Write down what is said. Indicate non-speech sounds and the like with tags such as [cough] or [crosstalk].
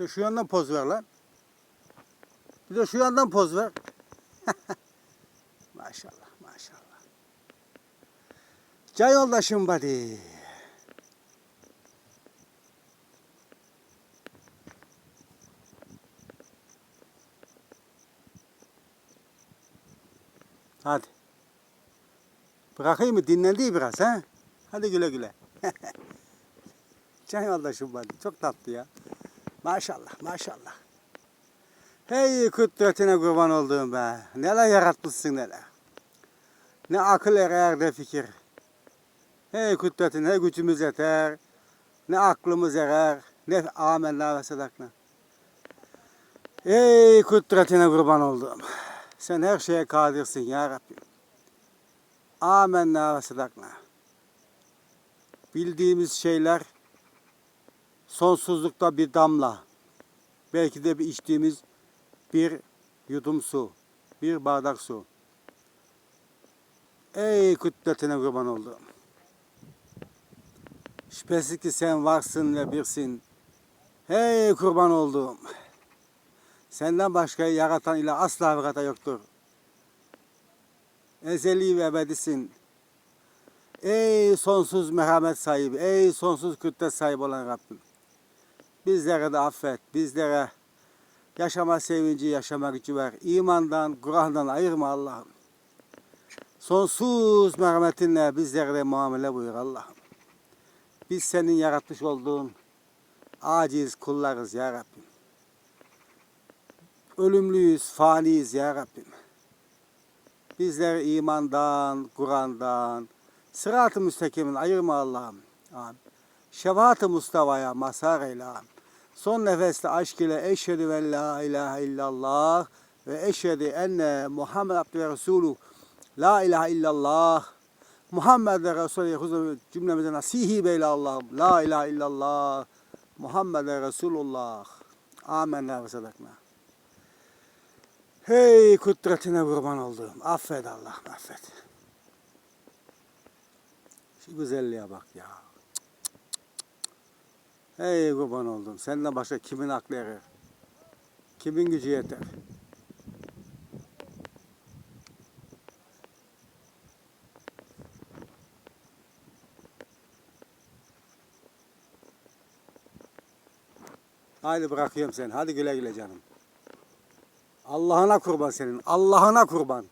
İşte şu yandan poz ver lan. Bir de şu yandan poz ver. [laughs] maşallah maşallah. Can yoldaşım buddy. Hadi. Bırakayım mı? Dinlendi biraz ha? Hadi güle güle. [laughs] Can yoldaşım buddy. Çok tatlı ya. Maşallah maşallah. Hey kudretine kurban olduğum be. Neler yaratmışsın neler. Ne akıl erer ne fikir. Hey kudretin hey gücümüz yeter. Ne aklımız erer ne amenna ve sadakna. Ey kudretine kurban olduğum. Sen her şeye kadirsin ya Rabbim. Amenna ve sadakna. Bildiğimiz şeyler sonsuzlukta bir damla. Belki de bir içtiğimiz bir yudum su, bir bardak su. Ey kudretine kurban olduğum. Şüphesiz ki sen varsın ve birsin. Hey kurban olduğum. Senden başka yaratan ile asla vakata yoktur. Ezeli ve ebedisin. Ey sonsuz merhamet sahibi, ey sonsuz kudret sahibi olan Rabbim. Bizlere de affet, bizlere yaşama sevinci, yaşama gücü ver. İmandan, Kur'an'dan ayırma Allah'ım. Sonsuz merhametinle bizlere de muamele buyur Allah'ım. Biz senin yaratmış olduğun aciz kullarız ya Rabbim. Ölümlüyüz, faniyiz ya Rabbim. Bizleri imandan, Kur'an'dan, sırat-ı müstakimin ayırma Allah'ım. Amin. Şefaat-ı Mustafa'ya mazhar eyle. Son nefeste aşk ile eşhedü ve la ilahe illallah ve eşhedü enne Muhammed Abdü ve Resulü la ilahe illallah Muhammed ve Resulü cümlemize nasihi beyle Allah'ım. La ilahe illallah Muhammed ve Resulullah. Amenna ve sadakna. Hey kudretine kurban olduğum. Affet Allah'ım affet. Şu güzelliğe bak ya. Hey kurban oldum. Senden başka kimin aklı erer? Kimin gücü yeter? Haydi bırakıyorum seni. Hadi güle güle canım. Allah'ına kurban senin. Allah'ına kurban.